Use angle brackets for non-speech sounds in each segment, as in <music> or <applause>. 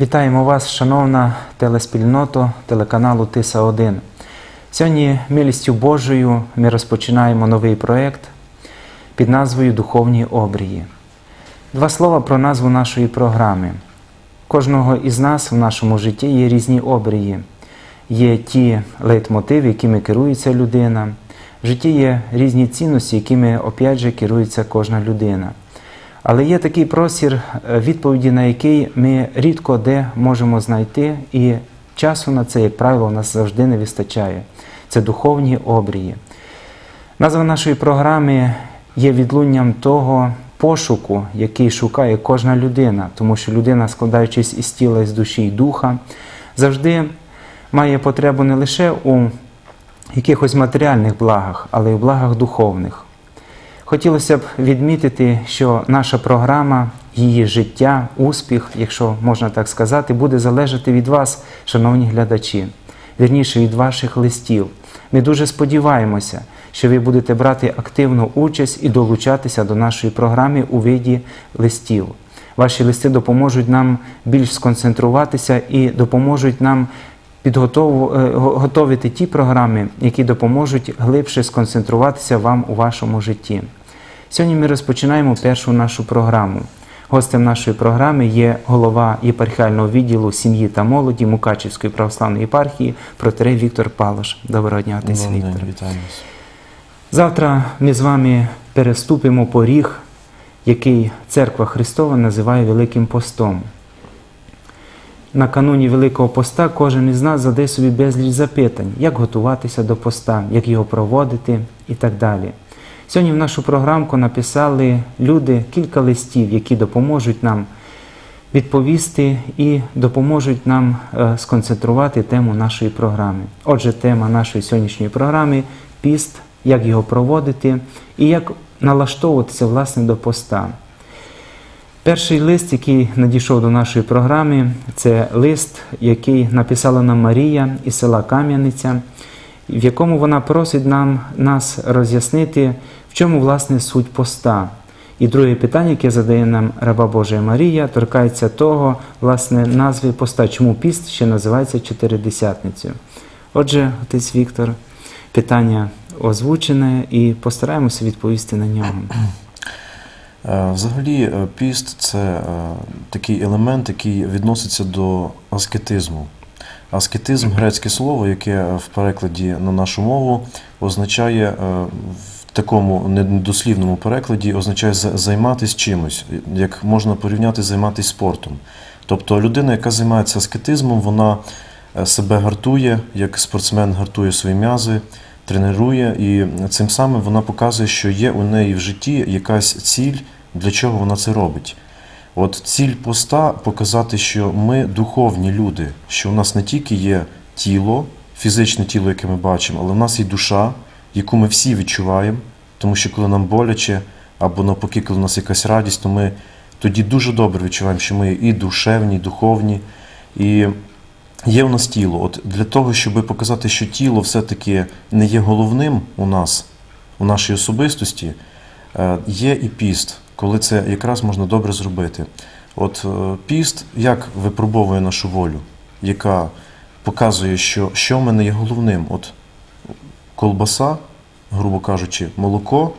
Вітаємо вас, шановна телеспільнота телеканалу Тиса 1 Сьогодні, милістю Божою, ми розпочинаємо новий проєкт під назвою Духовні обрії. Два слова про назву нашої програми. Кожного із нас в нашому житті є різні обрії. Є ті лейтмотиви, якими керується людина. В житті є різні цінності, якими опять же керується кожна людина. Але є такий простір, е, відповіді на який ми рідко де можемо знайти, і часу на це, як правило, у нас завжди не вистачає. Це духовні обрії. Назва нашої програми є відлунням того пошуку, який шукає кожна людина, тому що людина, складаючись із тіла, із душі і духа, завжди має потребу не лише у якихось матеріальних благах, але й в благах духовних. Хотілося б відмітити, що наша програма, її життя, успіх, якщо можна так сказати, буде залежати від вас, шановні глядачі, вірніше від ваших листів. Ми дуже сподіваємося, що ви будете брати активну участь і долучатися до нашої програми у виді листів. Ваші листи допоможуть нам більш сконцентруватися і допоможуть нам готовити ті програми, які допоможуть глибше сконцентруватися вам у вашому житті. Сьогодні ми розпочинаємо першу нашу програму. Гостем нашої програми є голова єпархіального відділу сім'ї та молоді Мукачівської православної єпархії протерей Віктор Палош. Доброго дня, отець Віктор. Завтра ми з вами переступимо поріг, який Церква Христова називає Великим постом. Накануні Великого поста кожен із нас задає собі безліч запитань, як готуватися до поста, як його проводити і так далі. Сьогодні в нашу програмку написали люди кілька листів, які допоможуть нам відповісти і допоможуть нам е, сконцентрувати тему нашої програми. Отже, тема нашої сьогоднішньої програми піст, як його проводити і як налаштовуватися власне до поста. Перший лист, який надійшов до нашої програми, це лист, який написала нам Марія із села Кам'яниця, в якому вона просить нам, нас роз'яснити, в чому власне суть поста. І друге питання, яке задає нам раба Божа Марія, торкається того, власне, назви поста, чому піст ще називається Чотиридесятницею. Отже, отець Віктор, питання озвучене і постараємося відповісти на нього. Е, Взагалі, е, піст це е, такий елемент, який відноситься до аскетизму. Аскетизм грецьке слово, яке в перекладі на нашу мову означає в такому недослівному перекладі означає за- займатися чимось, як можна порівняти займатися спортом. Тобто людина, яка займається аскетизмом, вона себе гартує, як спортсмен гартує свої м'язи, тренує, і цим самим вона показує, що є у неї в житті якась ціль, для чого вона це робить. От ціль поста показати, що ми духовні люди, що у нас не тільки є тіло, фізичне тіло, яке ми бачимо, але в нас є душа, яку ми всі відчуваємо, тому що коли нам боляче, або навпаки, коли у нас якась радість, то ми тоді дуже добре відчуваємо, що ми і душевні, і духовні. І є у нас тіло. От для того, щоб показати, що тіло все-таки не є головним у нас, у нашій особистості, е, є і піст, коли це якраз можна добре зробити. От е, піст як випробовує нашу волю, яка показує, що, що в мене є головним. От колбаса, грубо кажучи, молоко,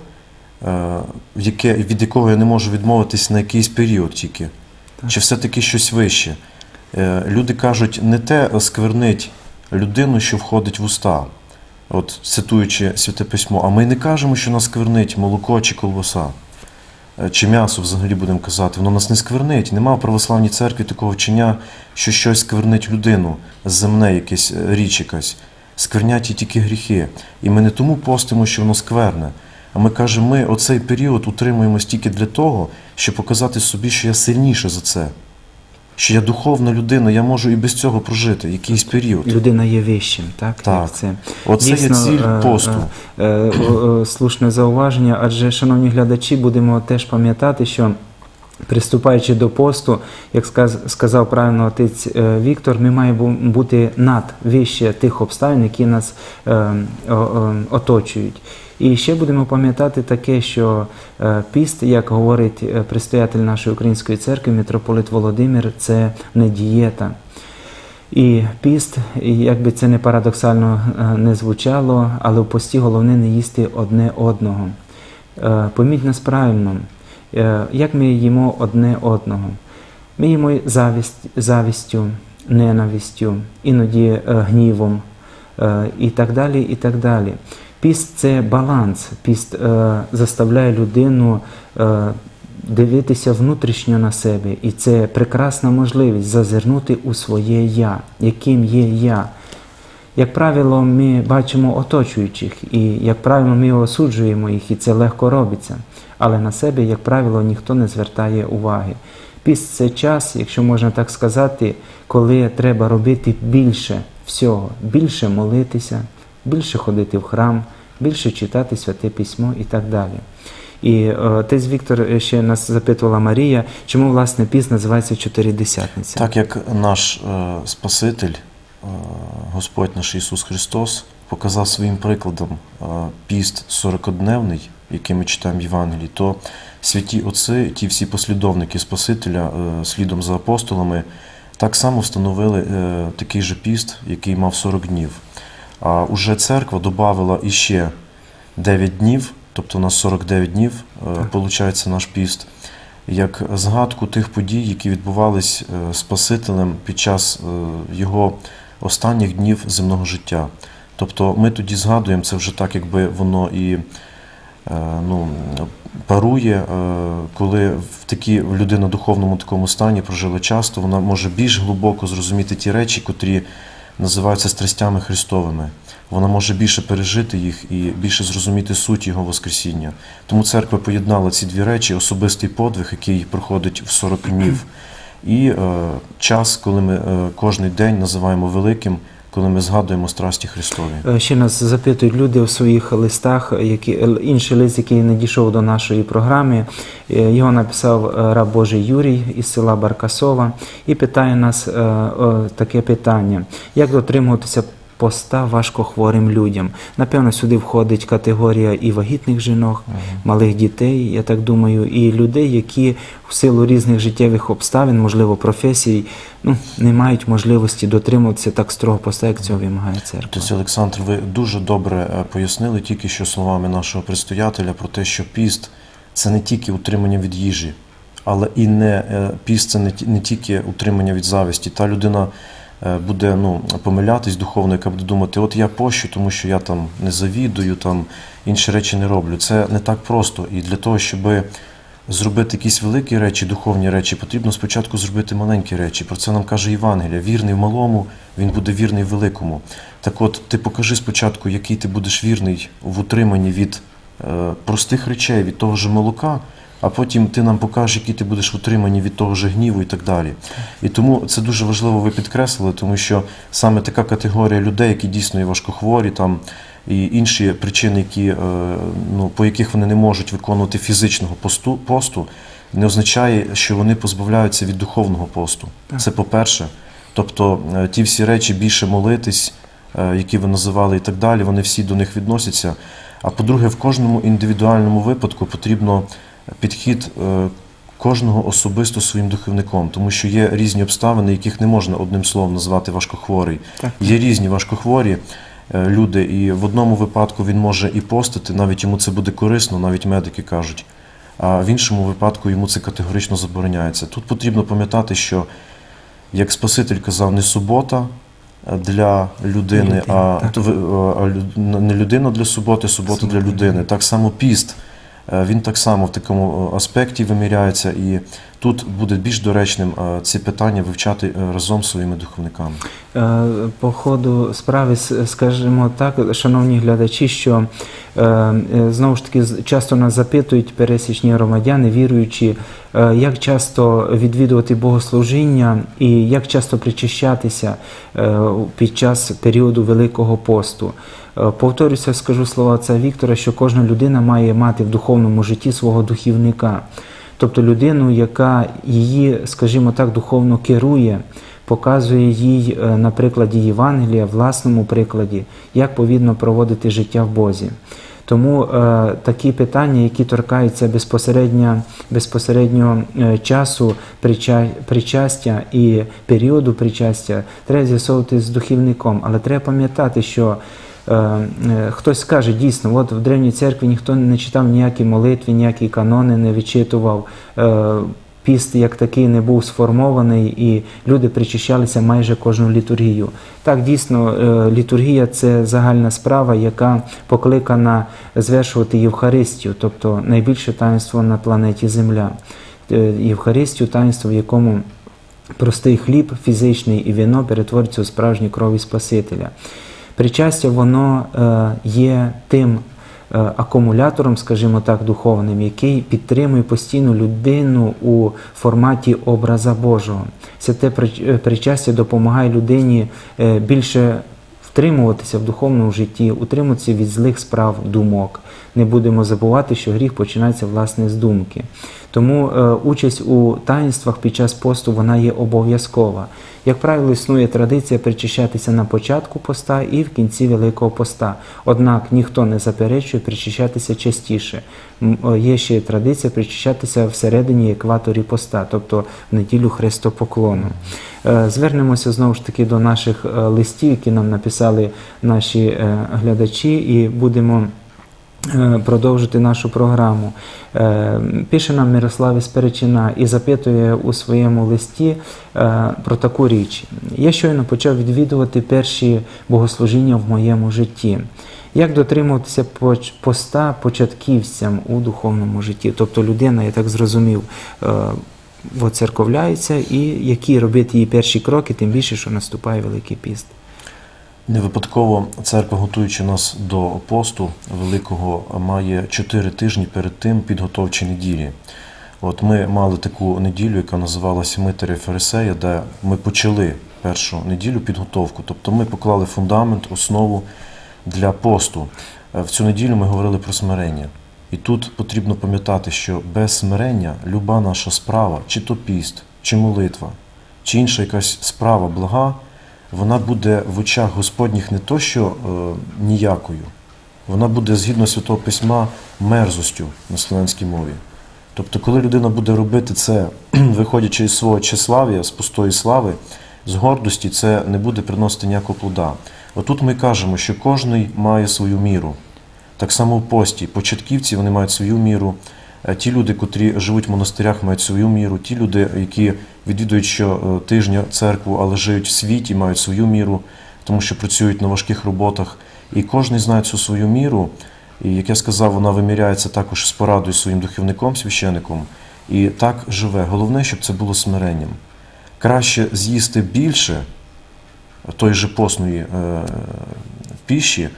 е, яке, від якого я не можу відмовитись на якийсь період тільки. Чи все-таки щось вище? Е, Люди кажуть, не те сквернить людину, що входить в уста, от цитуючи святе письмо, а ми не кажемо, що нас сквернить молоко чи колбаса. Е, Чи м'ясо взагалі будемо казати, воно нас не сквернить. Нема в православній церкві такого вчення, що щось сквернить людину, земне якась е, річ якась. Сквернять її тільки гріхи. І ми не тому постимо, що воно скверне. А ми кажемо, ми оцей період утримуємось тільки для того, щоб показати собі, що я сильніше за це. Що я духовна людина, я можу і без цього прожити якийсь період. Людина є вищим, так? Так. Як це? Оце є ціль е, посту. е, е, е, Слушне зауваження, адже, шановні глядачі, будемо теж пам'ятати, що Приступаючи до посту, як сказав правильно отець е, Віктор, ми маємо бути над вище тих обставин, які нас е, оточують. І ще будемо пам'ятати таке, що е, піст, як говорить предстоятель нашої української церкви, митрополит Володимир, це не дієта. І піст, як би це не парадоксально не звучало, але в пості головне не їсти одне одного. Пойміть нас правильно, як ми їмо одне одного. Ми їмо завість, завістю, ненавистю, іноді е, гнівом е, і так далі. і так далі. Піст це баланс. Піст е, заставляє людину е, дивитися внутрішньо на себе, і це прекрасна можливість зазирнути у своє я, яким є я. Як правило, ми бачимо оточуючих, і, як правило, ми осуджуємо їх, і це легко робиться. Але на себе, як правило, ніхто не звертає уваги. Піст це час, якщо можна так сказати, коли треба робити більше всього, більше молитися, більше ходити в храм, більше читати святе письмо і так далі. І е, отець Віктор е, ще нас запитувала Марія, чому власне піст називається Чотиридесятниця? Так як наш е, Спаситель, е, Господь наш Ісус Христос, показав своїм прикладом е, піст 40-дневний, який ми читаємо в Євангелії, то святі отці, ті всі послідовники Спасителя, е, слідом за апостолами, так само встановили е, такий же піст, який мав 40 днів. А уже церква додавала іще 9 днів, тобто у нас 49 днів, е, виходить наш піст, як згадку тих подій, які відбувались е, Спасителем під час е, його останніх днів земного життя. Тобто ми тоді згадуємо це вже так, якби воно і е, ну, парує, е, коли в такі людина в духовному такому стані прожила часто, вона може більш глибоко зрозуміти ті речі, котрі називаються страстями Христовими. Вона може більше пережити їх і більше зрозуміти суть Його Воскресіння. Тому церква поєднала ці дві речі: особистий подвиг, який проходить в 40 днів, і е, час, коли ми е, кожний день називаємо великим, коли ми згадуємо страсті Христові. Е, Ще нас запитують люди у своїх листах, які е, інший лист, який надійшов до нашої програми. е, Його написав раб Божий Юрій із села Баркасова і питає нас таке питання: як дотримуватися поста важкохворим людям? Напевно, сюди входить категорія і вагітних жінок, малих дітей, я так думаю, і людей, які в силу різних життєвих обставин, можливо, професій, ну не мають можливості дотримуватися так строго поста, як цього вимагає церква. Отець Олександр, ви дуже добре е, пояснили тільки що словами нашого предстоятеля про те, що піст це не тільки утримання від їжі, але і не е, піст це не, тільки утримання від зависті. Та людина буде ну, помилятись духовно, яка буде думати, от я пощу, тому що я там не завідую, там інші речі не роблю. Це не так просто. І для того, щоб зробити якісь великі речі, духовні речі, потрібно спочатку зробити маленькі речі. Про це нам каже Євангелія. Вірний в малому, він буде вірний в великому. Так от, ти покажи спочатку, який ти будеш вірний в утриманні від е, простих речей, від того ж молока, а потім ти нам покажеш, який ти будеш в утриманні від того ж гніву і так далі. І тому це дуже важливо ви підкреслили, тому що саме така категорія людей, які дійсно є важкохворі, там і інші причини, які, е, ну, по яких вони не можуть виконувати фізичного посту, посту, не означає, що вони позбавляються від духовного посту. Це по-перше. Тобто е, ті всі речі більше молитись, е, які ви називали і так далі, вони всі до них відносяться. А по-друге, в кожному індивідуальному випадку потрібно підхід е, кожного особисто своїм духовником, тому що є різні обставини, яких не можна одним словом назвати важкохворий. Так. Є різні важкохворі е, люди, і в одному випадку він може і постити, навіть йому це буде корисно, навіть медики кажуть. А в іншому випадку йому це категорично забороняється. Тут потрібно пам'ятати, що, як Спаситель казав, не субота е, для людини, Людини, а, так. а не людина для суботи, субота для людини. Так само піст. Е, Він так само в такому е, аспекті виміряється, і тут буде більш доречним е, ці питання вивчати разом з своїми духовниками. По ходу справи скажімо так, шановні глядачі, що знову ж таки часто нас запитують пересічні громадяни, віруючі, е, як часто відвідувати богослужіння і як часто причащатися під час періоду Великого посту. Е, Повторюся, скажу слова отця Віктора, що кожна людина має мати в духовному житті свого духівника. тобто людину, яка її, скажімо так, духовно керує, показує їй е, на прикладі Євангелія, власному прикладі, як повинно проводити життя в Бозі. Тому е, такі питання, які торкаються безпосередньо, безпосередньо е, часу прича, причастя і періоду причастя, треба з'ясовувати з духівником. Але треба пам'ятати, що хтось скаже дійсно, от в древній церкві ніхто не читав ніякі молитви, ніякі канони не відчитував. Е, Піст як такий не був сформований, і люди причащалися майже кожну літургію. Так, дійсно, е, літургія це загальна справа, яка покликана звершувати Євхаристію, тобто найбільше таїнство на планеті Земля. Е, Євхаристію таїнство, в якому простий хліб, фізичний і вино перетворюються у справжню кров і Спасителя. Причастя, воно е, є тим е, акумулятором, скажімо так, духовним, який підтримує постійно людину у форматі образа Божого. Святе е, причастя допомагає людині більше втримуватися в духовному житті, утримуватися від злих справ, думок. Не будемо забувати, що гріх починається власне з думки. Тому е, участь у таїнствах під час посту вона є обов'язкова. Як правило, існує традиція причащатися на початку поста і в кінці Великого поста. Однак ніхто не заперечує причащатися частіше. Е, Є ще традиція причащатися всередині екваторі поста, тобто в неділю хрестопоклону. Е, Звернемося знову ж таки до наших е, листів, які нам написали наші глядачі, і будемо продовжити нашу програму. Е, Пише нам Мирослав із Перечина і запитує у своєму листі е, про таку річ. Я щойно почав відвідувати перші богослужіння в моєму житті. Як дотримуватися поста початківцям у духовному житті? Тобто людина, я так зрозумів, е, воцерковляється і які робити її перші кроки, тим більше, що наступає Великий піст. Не випадково церква, готуючи нас до посту великого, має чотири тижні перед тим підготовчі неділі. От ми мали таку неділю, яка називалася Митаря Фарисея, де ми почали першу неділю підготовку. Тобто ми поклали фундамент, основу для посту. Е, В цю неділю ми говорили про смирення. І тут потрібно пам'ятати, що без смирення люба наша справа, чи то піст, чи молитва, чи інша якась справа блага, вона буде в очах Господніх не то, що е, ніякою, вона буде згідно Святого Письма мерзостю на словенській мові. Тобто, коли людина буде робити це, <clears throat> виходячи із свого тщеслав'я, з пустої слави, з гордості, це не буде приносити ніякого плода. Отут ми кажемо, що кожний має свою міру. Так само в пості. Початківці вони мають свою міру. Е, Ті люди, котрі живуть в монастирях, мають свою міру. Ті люди, які відвідують щотижня церкву, але живуть в світі, мають свою міру, тому що працюють на важких роботах. І кожен знає цю свою міру. І як я сказав, вона виміряється також з порадою своїм духовником, священником. І так живе. Головне, щоб це було смиренням. Краще з'їсти більше той же постної е, піші,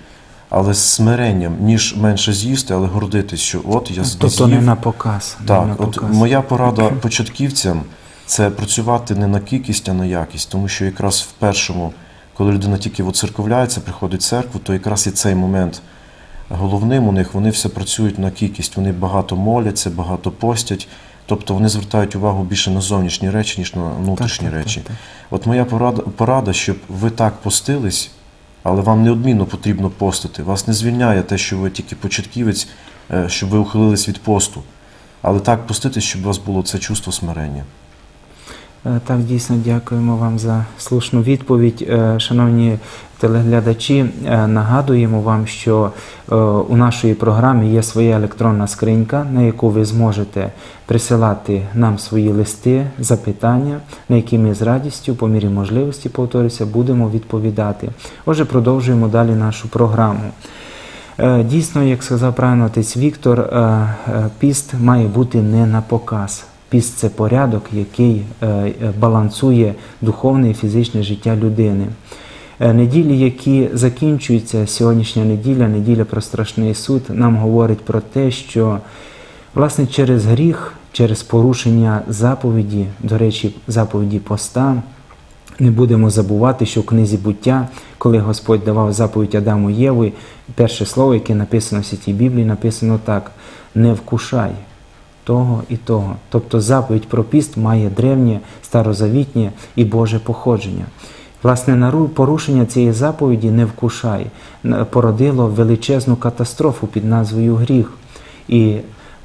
але з смиренням, ніж менше з'їсти, але гордитись, що от я Тобто не на показ. не на от показ. моя порада <laughs> початківцям це працювати не на кількість, а на якість. Тому що якраз в першому, коли людина тільки оцерковляється, приходить в церкву, то якраз і цей момент головним у них, вони все працюють на кількість, вони багато моляться, багато постять. Тобто вони звертають увагу більше на зовнішні речі, ніж на внутрішні Так, так, речі. так, так. От моя порада, порада, щоб ви так постились, але вам неодмінно потрібно постити. Вас не звільняє те, що ви тільки початківець, е, щоб ви ухилились від посту. Але так поститись, щоб у вас було це чувство смирення. Е, Так, дійсно, дякуємо вам за слушну відповідь. Е, Шановні телеглядачі, е, нагадуємо вам, що у нашій програмі є своя електронна скринька, на яку ви зможете присилати нам свої листи, запитання, на які ми з радістю, по мірі можливості, повторюся, будемо відповідати. Отже, продовжуємо далі нашу програму. Дійсно, як сказав правильно отець Віктор, піст має бути не на показ. Піст це порядок, який е, е, балансує духовне і фізичне життя людини. Е, Неділі, які закінчуються, сьогоднішня неділя, неділя про страшний суд, нам говорить про те, що власне через гріх, через порушення заповіді, до речі, заповіді поста, не будемо забувати, що в книзі буття, коли Господь давав заповідь Адаму і Єві, перше слово, яке написано в святій Біблії, написано так: не вкушай. Того і того. Тобто заповідь про піст має древнє, старозавітнє і Боже походження. Власне, порушення цієї заповіді не вкушай породило величезну катастрофу під назвою гріх. І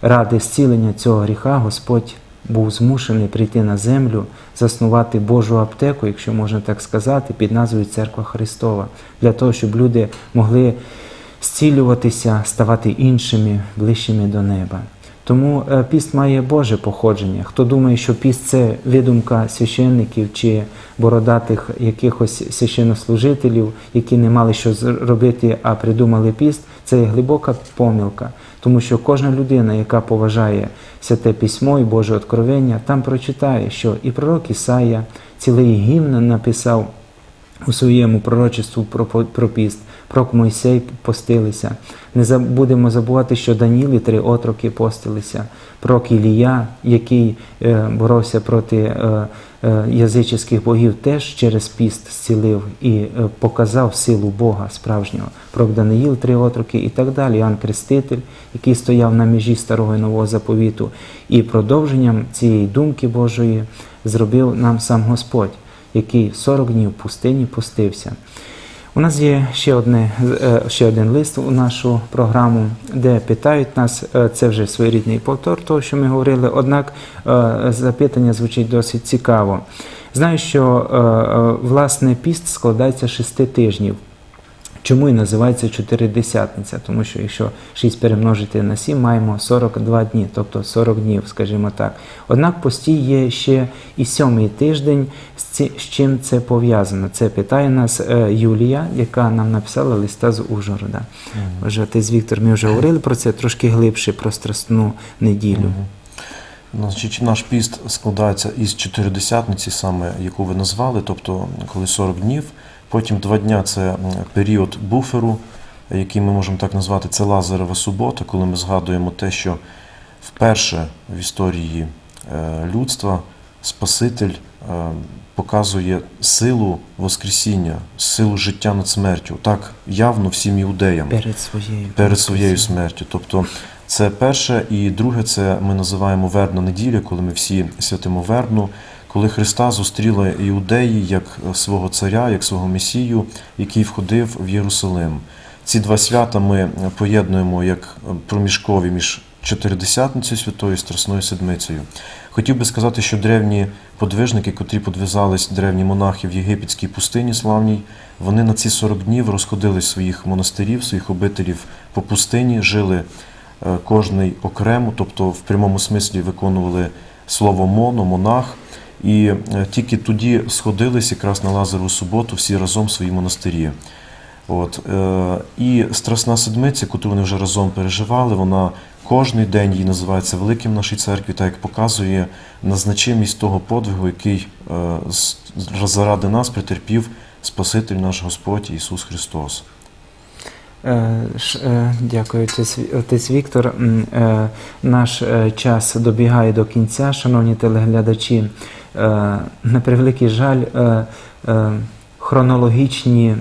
ради зцілення цього гріха Господь був змушений прийти на землю, заснувати Божу аптеку, якщо можна так сказати, під назвою Церква Христова, для того, щоб люди могли зцілюватися, ставати іншими, ближчими до неба. Тому е, піст має Боже походження. Хто думає, що піст це видумка священників чи бородатих якихось священнослужителів, які не мали що робити, а придумали піст, це є глибока помилка. Тому що кожна людина, яка поважає святе письмо і Боже откровення, там прочитає, що і пророк Ісая цілий гімн написав у своєму пророчеству про, про про Мойсей постилися. Не будемо забувати, що Данілі три отроки постилися, про Ілія, який е, боровся проти е, е, язичних богів, теж через піст зцілив і показав силу Бога справжнього. Про Даниїл три отроки і так далі. Іоанн Креститель, який стояв на межі старого і нового заповіту. І продовженням цієї думки Божої зробив нам сам Господь який 40 днів в пустині пустився. У нас є ще, одне, е, ще один лист у нашу програму, де питають нас, е, це вже своєрідний повтор того, що ми говорили, однак е, запитання звучить досить цікаво. Знаю, що власне піст складається з шести тижнів. Чому і називається чотиридесятниця? Тому що якщо 6 перемножити на 7, маємо 42 дні, тобто 40 днів, скажімо так. Однак постій є ще і сьомий тиждень. З чим це пов'язано? Це питає нас е, Юлія, яка нам написала листа з Ужгорода. Вже отець Віктор, ми вже говорили про це трошки глибше, про страсну неділю. Значить, наш піст складається із чотиридесятниці, саме яку ви назвали, тобто коли 40 днів. Потім два дня це період буферу, який ми можемо так назвати, це Лазарева субота, коли ми згадуємо те, що вперше в історії е, людства Спаситель е, показує силу Воскресіння, силу життя над смертю. Так явно всім іудеям Перед своєю перед своєю смертю. Тобто це перше, і друге, це ми називаємо вербна неділя, коли ми всі святимо вербну, коли Христа зустріли іудеї як свого царя, як свого месію, який входив в Єрусалим. Ці два свята ми поєднуємо як проміжкові між чотиридесятницею святою і Страсною Седмицею. Хотів би сказати, що древні подвижники, котрі подвизались, древні монахи в єгипетській пустині славній, вони на ці 40 днів розходили своїх монастирів, своїх обителів по пустині, жили е, кожний окремо, тобто в прямому смислі виконували слово моно, монах. І е, тільки тоді сходились якраз на Лазару суботу всі разом в свої монастирі. От, е, і Страсна Седмиця, яку вони вже разом переживали, вона кожний день її називається великим в нашій церкві, так як показує назначимість того подвигу, який е, заради нас претерпів Спаситель наш Господь Ісус Христос. Дякую, отець, Ві- Віктор. Наш час добігає до кінця, шановні телеглядачі. Е, На превеликий жаль, е, е, хронологічні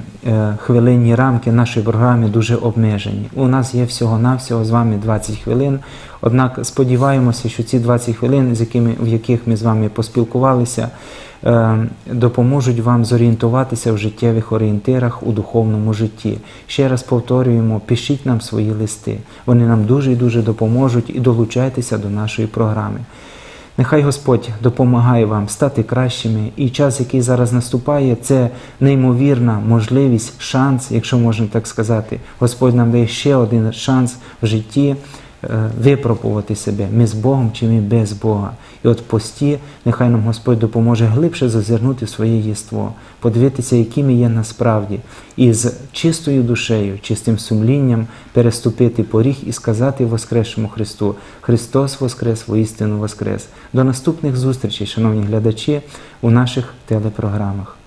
хвилинні рамки нашої програми дуже обмежені. У нас є всього-навсього з вами 20 хвилин. Однак сподіваємося, що ці 20 хвилин, з якими, в яких ми з вами поспілкувалися, допоможуть вам зорієнтуватися в життєвих орієнтирах у духовному житті. Ще раз повторюємо, пишіть нам свої листи. Вони нам дуже і дуже допоможуть і долучайтеся до нашої програми. Нехай Господь допомагає вам стати кращими, і час, який зараз наступає, це неймовірна можливість, шанс, якщо можна так сказати. Господь нам дає ще один шанс в житті випробувати себе, ми з Богом чи ми без Бога. І от пості нехай нам Господь допоможе глибше зазирнути своє єство, подивитися, які ми є насправді, і з чистою душею, чистим сумлінням переступити поріг і сказати Воскресшому Христу: Христос Воскрес, воістину Воскрес. До наступних зустрічей, шановні глядачі, у наших телепрограмах.